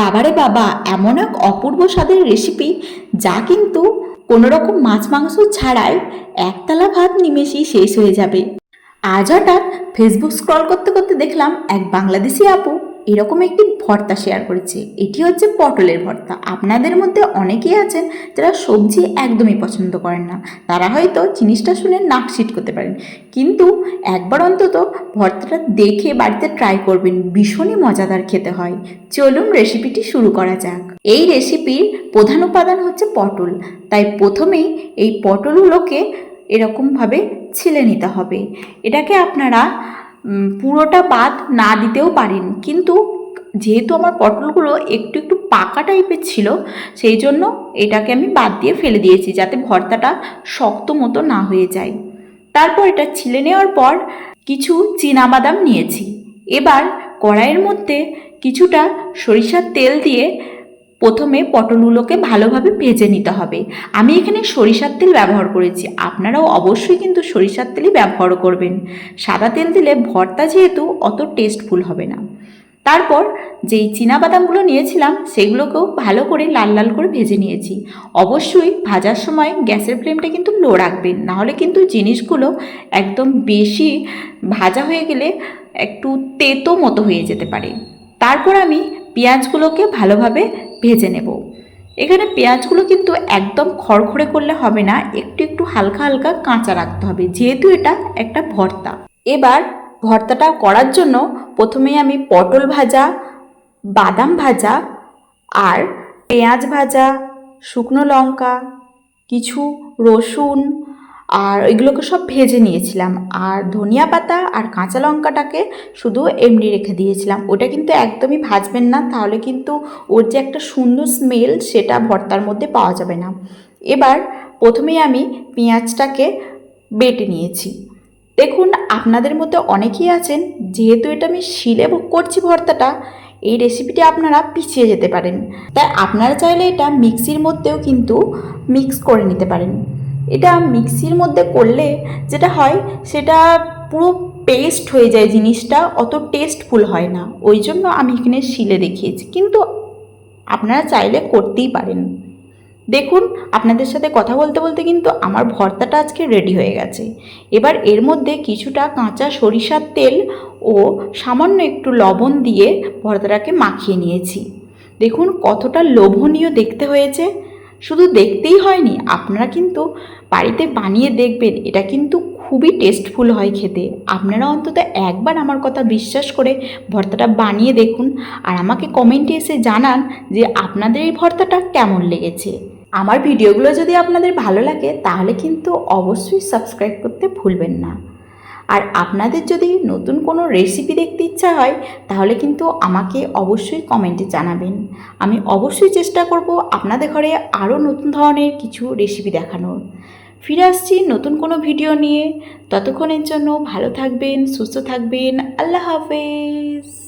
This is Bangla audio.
বাবারে বাবা, এমন এক অপূর্ব স্বাদের রেসিপি যা কিন্তু কোনো রকম মাছ মাংস ছাড়াই একতলা ভাত নিমেষেই শেষ হয়ে যাবে। আজ হঠাৎ ফেসবুক স্ক্রল করতে করতে দেখলাম এক বাংলাদেশি আপু এরকম একটি ভর্তা শেয়ার করেছে। এটি হচ্ছে পটলের ভর্তা। আপনাদের মধ্যে অনেকেই আছেন যারা সবজি একদমই পছন্দ করেন না। তারা হয়তো জিনিসটা শুনে নাক সিট করতে পারেন। কিন্তু একবার অন্তত ভর্তাটা দেখে বাড়িতে ট্রাই করবেন। ভীষণই মজাদার খেতে হয়। চলুন রেসিপিটি শুরু করা যাক। এই রেসিপির প্রধান উপাদান হচ্ছে পটল। তাই প্রথমেই এই পটলগুলোকে এরকমভাবে ছিলে নিতে হবে। এটাকে আপনারা পুরোটা বাদ না দিতেও পারেন। কিন্তু যেহেতু আমার পটলগুলো একটু একটু পাকা টাইপের ছিল, সেই জন্য এটাকে আমি বাদ দিয়ে ফেলে দিয়েছি যাতে ভর্তাটা শক্ত মতো না হয়ে যায়। তারপর এটা ছিলে নেওয়ার পর কিছু বাদাম নিয়েছি। এবার কড়াইয়ের মধ্যে কিছুটা সরিষার তেল দিয়ে প্রথমে পটলগুলোকে ভালোভাবে ভেজে নিতে হবে। আমি এখানে সরিষার তেল ব্যবহার করেছি। আপনারাও অবশ্যই কিন্তু সরিষার তেলই ব্যবহার করবেন। সাদা তেল দিলে ভর্তা যেহেতু অত টেস্টফুল হবে না। তারপর যেই বাদামগুলো নিয়েছিলাম, সেগুলোকেও ভালো করে লাল লাল করে ভেজে নিয়েছি। অবশ্যই ভাজার সময় গ্যাসের ফ্লেমটা কিন্তু লো রাখবেন। নাহলে কিন্তু জিনিসগুলো একদম বেশি ভাজা হয়ে গেলে একটু তেতো মতো হয়ে যেতে পারে। তারপর আমি পেঁয়াজগুলোকে ভালোভাবে ভেজে নেব। এখানে পেঁয়াজগুলো কিন্তু একদম খড়খড়ে করলে হবে না, একটু একটু হালকা হালকা কাঁচা রাখতে হবে, যেহেতু এটা একটা ভর্তা। এবার ভর্তাটা করার জন্য প্রথমে আমি পটল ভাজা, বাদাম ভাজা আর পেঁয়াজ ভাজা, শুকনো লঙ্কা, কিছু রসুন আর ওইগুলোকে সব ভেজে নিয়েছিলাম। আর ধনিয়া পাতা আর কাঁচা লঙ্কাটাকে শুধু এমনি রেখে দিয়েছিলাম। ওটা কিন্তু একদমই ভাজবেন না, তাহলে কিন্তু ওর যে একটা সুন্দর স্মেল সেটা ভর্তার মধ্যে পাওয়া যাবে না। এবার প্রথমেই আমি পেঁয়াজটাকে বেটে নিয়েছি। দেখুন, আপনাদের মধ্যে অনেকেই আছেন, যেহেতু এটা আমি শিলে করছি ভর্তাটা, এই রেসিপিটি আপনারা পিছিয়ে যেতে পারেন। তাই আপনারা চাইলে এটা মিক্সির মধ্যেও কিন্তু মিক্স করে নিতে পারেন। এটা মিক্সির মধ্যে করলে যেটা হয়, সেটা পুরো পেস্ট হয়ে যায় জিনিসটা, অত টেস্টফুল হয় না। ওই জন্য আমি এখানে শিলে দেখিয়েছি। কিন্তু আপনারা চাইলে করতেই পারেন। দেখুন, আপনাদের সাথে কথা বলতে বলতে কিন্তু আমার ভর্তাটা আজকে রেডি হয়ে গেছে। এবার এর মধ্যে কিছুটা কাঁচা সরিষার তেল ও সামান্য একটু লবণ দিয়ে ভর্তাটাকে মাখিয়ে নিয়েছি। দেখুন, কতটা লোভনীয় দেখতে হয়েছে। শুধু দেখতেই হয়নি, আপনারা কিন্তু বাড়িতে বানিয়ে দেখবেন, এটা কিন্তু খুবই টেস্টফুল হয় খেতে। আপনারা অন্তত একবার আমার কথা বিশ্বাস করে ভর্তাটা বানিয়ে দেখুন আর আমাকে কমেন্টে এসে জানান যে আপনাদের এই ভর্তাটা কেমন লেগেছে। আমার ভিডিওগুলো যদি আপনাদের ভালো লাগে, তাহলে কিন্তু অবশ্যই সাবস্ক্রাইব করতে ভুলবেন না। আর আপনাদের যদি নতুন কোনো রেসিপি দেখতে ইচ্ছা হয়, তাহলে কিন্তু আমাকে অবশ্যই কমেন্টে জানাবেন। আমি অবশ্যই চেষ্টা করব আপনাদের ঘরে আরও নতুন ধরনের কিছু রেসিপি দেখানোর। ফিরে আসছি নতুন কোনো ভিডিও নিয়ে। ততক্ষণের জন্য ভালো থাকবেন, সুস্থ থাকবেন। আল্লাহ হাফেজ।